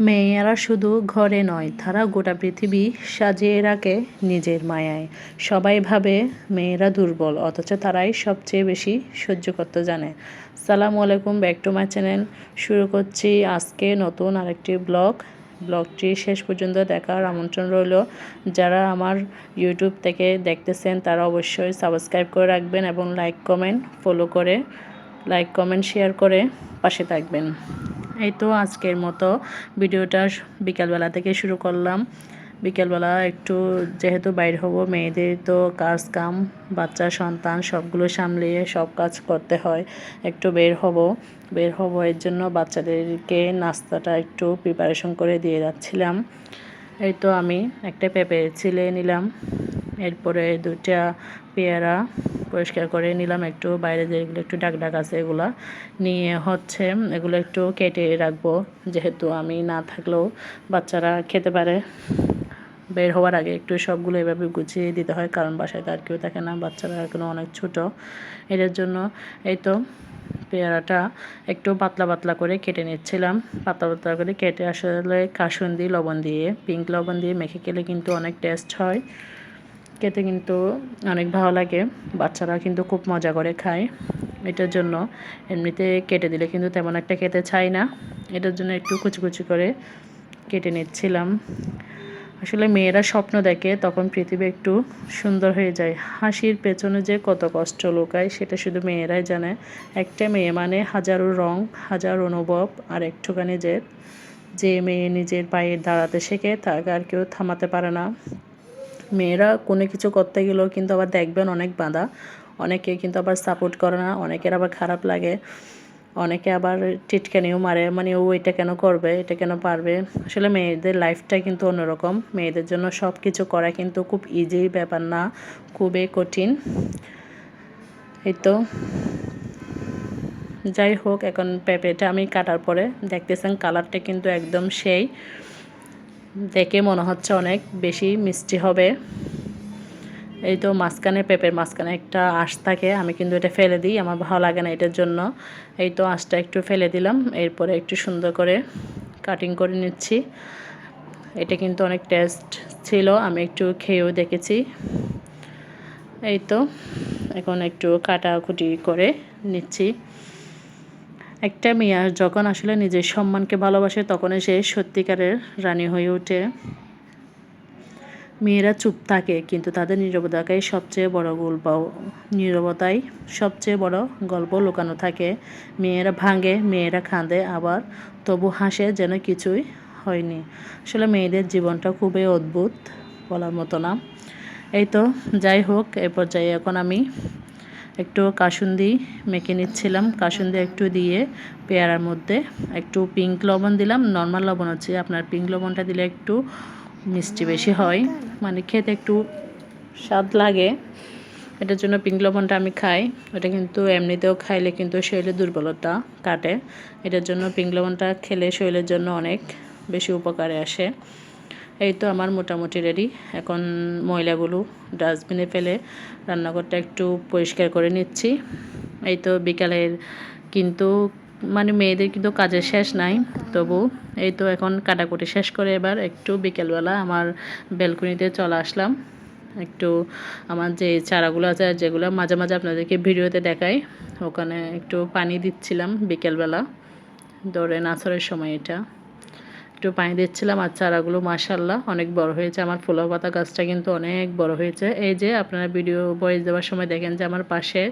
মেয়েরা শুধু ঘরে নয়, তারা গোটা পৃথিবী সাজিয়ে রাখে নিজের মায়ায়। সবাই ভাবে মেয়েরা দুর্বল, অথচ তারাই সবচেয়ে বেশি সহ্য করতে জানে। সালামু আলাইকুম, ব্যাক টু মাই চ্যানেল। শুরু করছি আজকে নতুন আরেকটি ব্লগ। ব্লগটি শেষ পর্যন্ত দেখার আমন্ত্রণ রইল। যারা আমার ইউটিউব থেকে দেখতেছেন, তারা অবশ্যই সাবস্ক্রাইব করে রাখবেন এবং লাইক, কমেন্ট, ফলো করে, লাইক, কমেন্ট, শেয়ার করে পাশে থাকবেন। এই তো আজকের মতো ভিডিওটা বিকালবেলা থেকে শুরু করলাম। বিকেলবেলা একটু যেহেতু বাইর হব, মেয়েদের তো কাজ কাম বাচ্চা, সন্তান সবগুলো সামলিয়ে সব কাজ করতে হয়। একটু বের হব। বের হব, এর জন্য বাচ্চাদেরকে নাস্তাটা একটু প্রিপারেশন করে দিয়ে যাচ্ছিলাম। এই তো আমি একটা পেঁপে ছিলে নিলাম। এরপরে দুটা পেয়ারা পরিষ্কার করে নিলাম একটু, বাইরে যেগুলো একটু ডাক ডাক আছে এগুলা নিয়ে হচ্ছে এগুলো একটু কেটে রাখব। যেহেতু আমি না থাকলেও বাচ্চারা খেতে পারে। বের হওয়ার আগে একটু সবগুলো এভাবে গুছিয়ে দিতে হয়, কারণ বাসায় তো আর কেউ থাকে না, বাচ্চারা এখনও অনেক ছোট। এটার জন্য এই তো পেয়ারাটা একটু পাতলা পাতলা করে কেটে নিচ্ছিলাম। পাতলা পাতলা করে কেটে আসলে কাসুন দিয়ে লবণ দিয়ে, পিঙ্ক লবণ দিয়ে মেখে খেলে কিন্তু অনেক টেস্ট হয়। খেতে কিন্তু অনেক ভালো লাগে। বাচ্চারা কিন্তু খুব মজা করে খায়। এটার জন্য এমনিতে কেটে দিলে কিন্তু তেমন একটা খেতে চাই না। এটার জন্য একটু কুচি করে কেটে নিচ্ছিলাম। আসলে মেয়েরা স্বপ্ন দেখে, তখন পৃথিবী একটু সুন্দর হয়ে যায়। হাসির পেছনে যে কত কষ্ট লোকায়, সেটা শুধু মেয়েরাই জানে। একটা মেয়ে মানে হাজারো রং, হাজার অনুভব, আর একটুখানি জেদ যে মেয়ে নিজের পায়ে দাঁড়াতে শেখে, তাকে আর কেউ থামাতে পারে না। মেয়েরা কোনো কিছু করতে গেলেও কিন্তু আবার দেখবেন অনেক বাঁধা। অনেকে কিন্তু আবার সাপোর্ট করে না, অনেকের আবার খারাপ লাগে, অনেকে আবার টিটকানিও মারে মানে ও এটা কেন করবে, এটা কেন পারবে? আসলে মেয়েদের লাইফটা কিন্তু অন্যরকম। মেয়েদের জন্য সব কিছু করা কিন্তু খুব ইজি ব্যাপার না, খুবই কঠিন। এই তো। যাই হোক, এখন পেঁপেটা আমি কাটার পরে দেখতেছেন কালারটা কিন্তু একদম সেই। দেখে মনে হচ্ছে অনেক বেশি মিষ্টি হবে। এই তো মাঝখানে পেঁপের মাঝখানে একটা আঁশ থাকে, আমি কিন্তু এটা ফেলে দিই, আমার ভালো লাগে না এটার জন্য। এই তো আঁশটা একটু ফেলে দিলাম, এরপরে একটু সুন্দর করে কাটিং করে নিচ্ছি। এটা কিন্তু অনেক টেস্ট ছিল, আমি একটু খেয়েও দেখেছি। এই তো, এখন একটু কাটাকুটি করে নিচ্ছি। একটা মেয়ে যখন আসলে নিজের সম্মানকে ভালোবাসে, তখনই সে সত্যিকারের রানী হয়ে ওঠে। মেয়েরা চুপ থাকে, কিন্তু তাদের নিরবতাকেই সবচেয়ে বড় গল্প নিরবতাই সবচেয়ে বড় গল্প লুকানো থাকে। মেয়েরা ভাঙে, মেয়েরা খাঁদে আবার তবু হাসে যেন কিছুই হয়নি। আসলে মেয়েদের জীবনটা খুবই অদ্ভুত বলার মতো না। এই তো, যাই হোক, এ পর্যায়ে এখন আমি একটু কাসুন্দি মেখে নিচ্ছিলাম। কাসুন্দি একটু দিয়ে পেয়ারার মধ্যে একটু পিঙ্ক লবণ দিলাম। নর্মাল লবণ হচ্ছে, আপনার পিঙ্ক লবণটা দিলে একটু মিষ্টি বেশি হয়। মানে খেতে একটু স্বাদ লাগে। এটার জন্য পিঙ্ক লবণটা আমি খাই। ওটা কিন্তু এমনিতেও খাইলে কিন্তু শরীরের দুর্বলতা কাটে। এটার জন্য পিঙ্ক লবণটা খেলে শরীরের জন্য অনেক বেশি উপকারে আসে। এই তো আমার মোটামুটি রেডি এখন ময়লাগুলো ডাস্টবিনে ফেলে রান্নাঘরটা একটু পরিষ্কার করে নিচ্ছি। এই তো বিকালের কিন্তু মানে মেয়েদের কিন্তু কাজের শেষ নাই, তবু এই তো এখন কাটাকুটি শেষ করে এবার একটু বিকেলবেলা আমার ব্যালকনিতে চলে আসলাম। একটু আমার যে চারাগুলো আছে যেগুলো মাঝে মাঝে আপনাদেরকে ভিডিওতে দেখাই, ওখানে একটু পানি দিচ্ছিলাম বিকেলবেলা। দৌড়ে নাচরের সময় এটা। একটু পানি দিচ্ছিলাম আর চারাগুলো মাসাল্লাহ অনেক বড় হয়েছে। আমার ফুলা পাতা গাছটা কিন্তু অনেক বড় হয়েছে। এই যে আপনারা ভিডিও বয়েস দেওয়ার সময় দেখেন যে আমার পাশে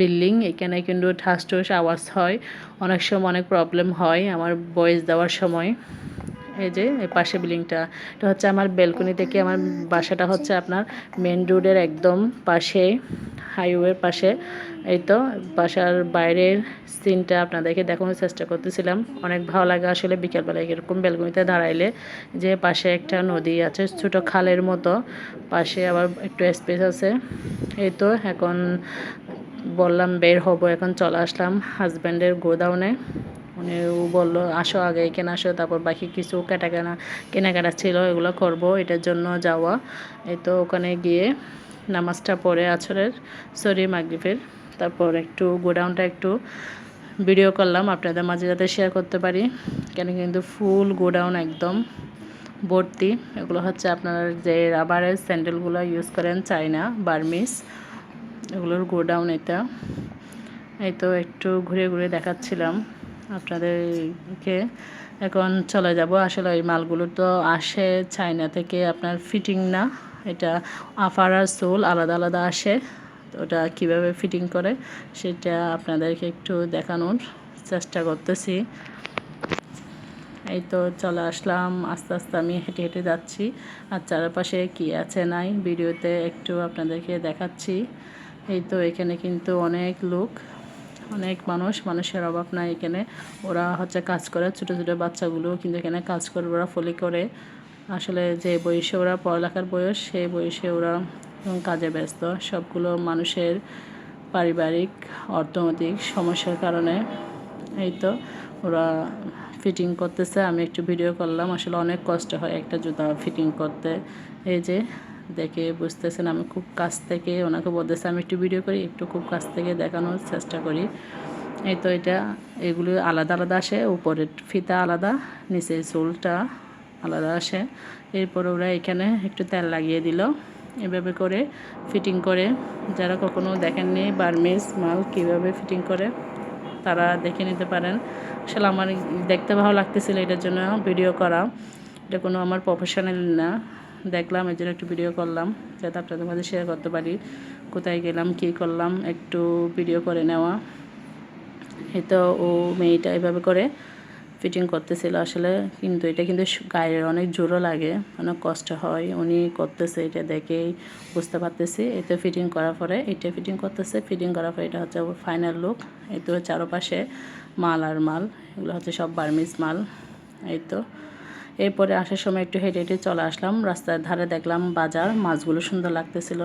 বিল্ডিং এখানে কিন্তু ঠাস ঠুস আওয়াজ হয়। অনেক সময় অনেক প্রবলেম হয় আমার বয়েস দেওয়ার সময়। এই যে পাশে বিল্ডিংটা এটা হচ্ছে আমার বেলকনি থেকে আমার বাসাটা হচ্ছে আপনার মেন রোডের একদম পাশে। হাইওয়ের পাশে। এই তো, বাসার বাইরের সিনটা আপনাদেরকে দেখানোর চেষ্টা করতেছিলাম। অনেক ভালো লাগে আসলে বিকেলবেলায় এরকম বেলকনিতে দাঁড়াইলে যে পাশে একটা নদী আছে, ছোটো খালের মতো। পাশে আবার একটু স্পেস আছে। এই তো, এখন বললাম বের হব, এখন চলে আসলাম হাজব্যান্ডের গোডাউনে। উনি বলল, আসো আগে এখানে আসো, তারপর বাকি কিছু কেনা কেনাকাটা ছিল, এগুলো করব, এটার জন্য যাওয়া। এই তো, ওখানে গিয়ে নামাজটা পড়ে আছরের সরি মাগরিফের তারপর একটু গোডাউনটা একটু ভিডিও করলাম, আপনাদের মাঝে যাতে শেয়ার করতে পারি। কেন কিন্তু ফুল গোডাউন একদম ভর্তি। এগুলো হচ্ছে আপনারা যে রাবারের স্যান্ডেলগুলো ইউজ করেন চাইনা বার্মিস এগুলোর গোডাউন এটা। এই তো একটু ঘুরে ঘুরে দেখাচ্ছিলাম আপনাদেরকে। এখন চলে যাব। আসলে ওই মালগুলো তো আসে চায়না থেকে, আপনার ফিটিং না। এটা আফার আর সোল আলাদা আলাদা আসে ওটা কীভাবে ফিটিং করে সেটা আপনাদেরকে একটু দেখানোর চেষ্টা করতেছি। এই তো চলে আসলাম, আস্তে আস্তে আমি হেঁটে হেঁটে যাচ্ছি। আর চারপাশে কি আছে নাই ভিডিওতে একটু আপনাদেরকে দেখাচ্ছি। এই তো এখানে কিন্তু অনেক লোক, অনেক মানুষ, মানুষের অভাব নাই এখানে। ওরা হচ্ছে কাজ করে, ছোটো ছোটো বাচ্চাগুলো কিন্তু এখানে কাজ করে, ওরা ফলি করে। আসলে যে বয়সে ওরা পড়ালেখার বয়স সেই বয়সে ওরা কাজে ব্যস্ত। সবগুলো মানুষের পারিবারিক, অর্থনৈতিক সমস্যার কারণে এই তো ওরা ফিটিং করতেছে। আমি একটু ভিডিও করলাম, আসলে অনেক কষ্ট হয় একটা জুতা ফিটিং করতে। এই যে দেখে বুঝতেছেন, আমি খুব কাছ থেকে ওনাকে বলতেছে, আমি একটু ভিডিও করি, একটু খুব কাছ থেকে দেখানোর চেষ্টা করি। এই তো এটা, এগুলো আলাদা আলাদা আসে, উপরের ফিতা আলাদা, নিচের চুলটা আলাদা আসে। এরপর ওরা এখানে একটু তেল লাগিয়ে দিল। এভাবে করে ফিটিং করে। যারা কখনো দেখেননি বার্মিস মাল কীভাবে ফিটিং করে, তারা দেখে নিতে পারেন। আসলে আমার দেখতে ভালো লাগতেছিল এটার জন্য ভিডিও করা। এটা কোনো আমার প্রফেশনাল না। দেখলাম, এর জন্য একটু ভিডিও করলাম। যাতে আপনাদের মাঝে শেয়ার করতে পারি কোথায় গেলাম, কী করলাম, একটু ভিডিও করে নেওয়া। এই তো ও মেয়েটা এভাবে করে ফিটিং করতেছিল আসলে, কিন্তু এটা কিন্তু গায়ের অনেক জোরও লাগে, অনেক কষ্ট হয়। উনি করতেছে এটা দেখেই বুঝতে পারতেছি। এতে ফিটিং করার পরে, এটা ফিটিং করতেছে ফিটিং করার পরে এটা হচ্ছে ফাইনাল লুক এই তো চারপাশে মাল আর মাল, এগুলো হচ্ছে সব বার্মিজ মাল। এই তো। এরপরে আসার সময় একটু হেঁটে হেঁটে চলে আসলাম। রাস্তার ধারে দেখলাম বাজার, মাছগুলো সুন্দর লাগতেছিল।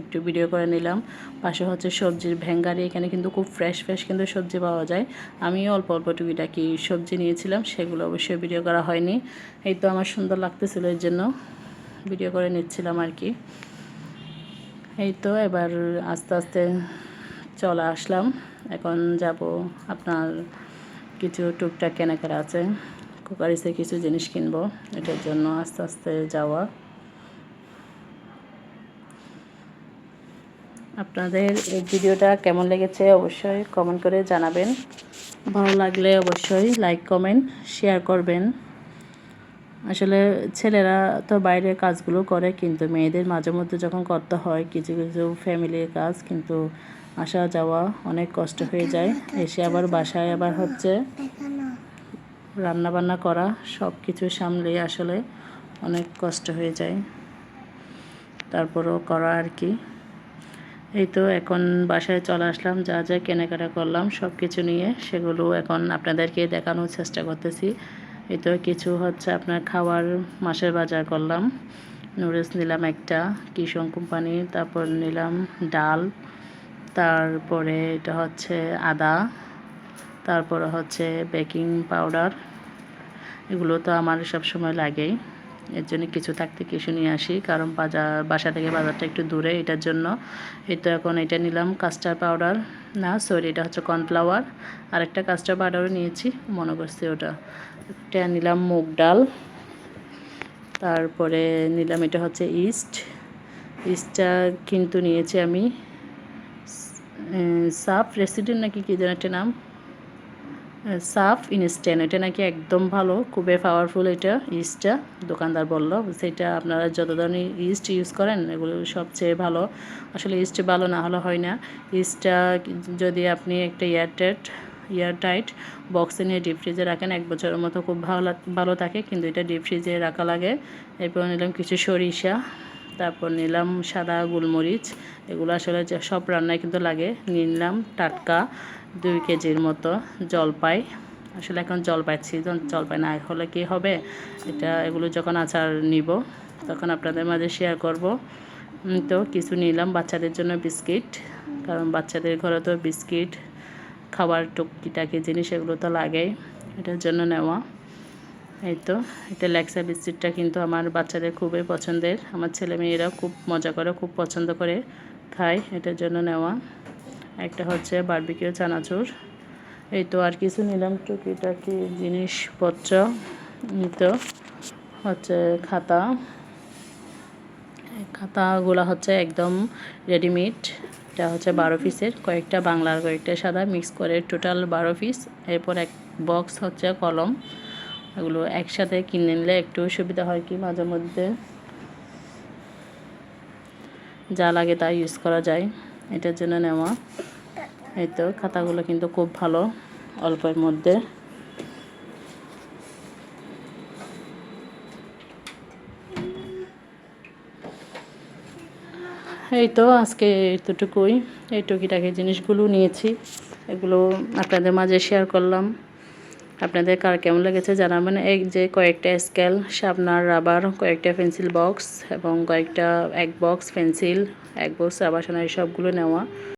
একটু ভিডিও করে নিলাম। পাশে হচ্ছে সবজির ভেঙ্গারি, এখানে কিন্তু খুব ফ্রেশ ফ্রেশ কিন্তু সবজি পাওয়া যায়। আমি অল্প অল্প টুকিটাকি সবজি নিয়েছিলাম, সেগুলো অবশ্যই ভিডিও করা হয়নি। এই তো আমার সুন্দর লাগতেছিল এর জন্য ভিডিও করে নিচ্ছিলাম আর কি। এই তো এবার আস্তে আস্তে চলে আসলাম। এখন যাব আপনার কিছু টুকটাক কেনাকাটা আছে। কুকারিসে কিছু জিনিস কিনবো, এটার জন্য আস্তে আস্তে যাওয়া। আপনাদের এই ভিডিওটা কেমন লেগেছে অবশ্যই কমেন্ট করে জানাবেন। ভালো লাগলে অবশ্যই লাইক কমেন্ট শেয়ার করবেন। আসলে ছেলেরা তো বাইরে কাজগুলো করে, কিন্তু মেয়েদের মাঝে মধ্যে যখন করতে হয়, কিছু কিছু ফ্যামিলির কাজ, কিন্তু আসা যাওয়া অনেক কষ্ট হয়ে যায়। এসে আবার বাসায় আবার হচ্ছে রান্না বান্না করা সব কিছু সামলে আসলে অনেক কষ্ট হয়ে যায়। তারপরও করা আর কি। এই তো এখন বাসায় চলে আসলাম, যা যা কেনাকাটা করলাম সব কিছু নিয়ে সেগুলো এখন আপনাদেরকে দেখানোর চেষ্টা করতেছি। এই তো কিছু হচ্ছে আপনার খাওয়ার মাসের বাজার করলাম, নুডলস নিলাম একটা কিষণ কোম্পানি, তারপর নিলাম ডাল, তারপরে এটা হচ্ছে আদা, তারপরে হচ্ছে বেকিং পাউডার, এগুলো তো আমার সব সময় লাগেই। এর জন্য কিছু থাকতে কিছু নিয়ে আসি, কারণ বাজার বাসা থেকে বাজারটা একটু দূরে এটার জন্য। এই তো এখন এটা নিলাম কাস্টার পাউডার না সরি এটা হচ্ছে কর্নফ্লাওয়ার আর একটা কাস্টার পাউডারও নিয়েছি, মনে করছি ওটা। এটা নিলাম মুগ ডাল। তারপরে নিলাম এটা হচ্ছে ইস্ট ইস্টটা কিন্তু নিয়েছি আমি সাফ রেসিডেন্ট নাকি কী যেন একটা নাম? সাফ ইনস্ট্যান্ট এটা নাকি একদম ভালো, খুবই পাওয়ারফুল এটা, ইস্টটা, দোকানদার বলল। সেটা আপনারা যত ধরনের ইস্ট ইউজ করেন, এগুলো সবচেয়ে ভালো। আসলে ইস্ট ভালো না হলে হয় না। ইস্টটা যদি আপনি একটা এয়ারটাইট এয়ারটাইট বক্সে নিয়ে ডিপ ফ্রিজে রাখেন, এক বছরের মতো খুব ভালো ভালো থাকে, কিন্তু এটা ডিপ ফ্রিজে রাখা লাগে। এরপর নিলাম কিছু সরিষা, তারপর নিলাম সাদা গোলমরিচ। এগুলো আসলে সব রান্নায় কিন্তু লাগে। নিলাম টাটকা। দুই কেজির মতো জলপাই। আসলে এখন জলপাই সিজন জলপাই না হলে কি হবে? এটা এগুলো যখন আচার নিব, তখন আপনাদের মাঝে শেয়ার করব। তো কিছু নিলাম, বাচ্চাদের জন্য বিস্কিট। কারণ বাচ্চাদের ঘরে তো বিস্কিট, খাবার টুকিটাকি জিনিস এগুলো তো লাগেই, এটার জন্য নেওয়া। এই তো, এটা লেক্সা বিস্কিটটা কিন্তু আমার বাচ্চাদের খুবই পছন্দের। আমার ছেলে মেয়েরা খুব মজা করে, খুব পছন্দ করে খায়, এটার জন্য নেওয়া। একটা হচ্ছে বারবিকিউ চানাচুর। এই তো আর কিছু নিলাম, টুকিটাকি জিনিসপত্র। তো হচ্ছে খাতা। খাতাগুলো হচ্ছে একদম রেডিমেড এটা হচ্ছে বারো পিসের, কয়েকটা বাংলার কয়েকটা সাদা মিক্স করে টোটাল বারো পিস এরপর এক বক্স হচ্ছে কলম। এগুলো একসাথে কিনে নিলে একটু সুবিধা হয় কি মাঝে মধ্যে। যা লাগে তা ইউজ করা যায়। এটার জন্য নেওয়া। এই তো, খাতাগুলো কিন্তু খুব ভালো, অল্পের মধ্যে। এই তো, আজকে এতটুকুই। এই টুকিটাকি জিনিসগুলো নিয়েছি। এগুলো আপনাদের মাঝে শেয়ার করলাম। আপনাদের কার কেমন লেগেছে জানাবেন। এই যে কয়েকটা স্কেল শার্পনার রাবার কয়েকটা পেন্সিল বক্স এবং কয়েকটা এক বক্স পেন্সিল এক বক্স রাবার সবগুলো নেওয়া।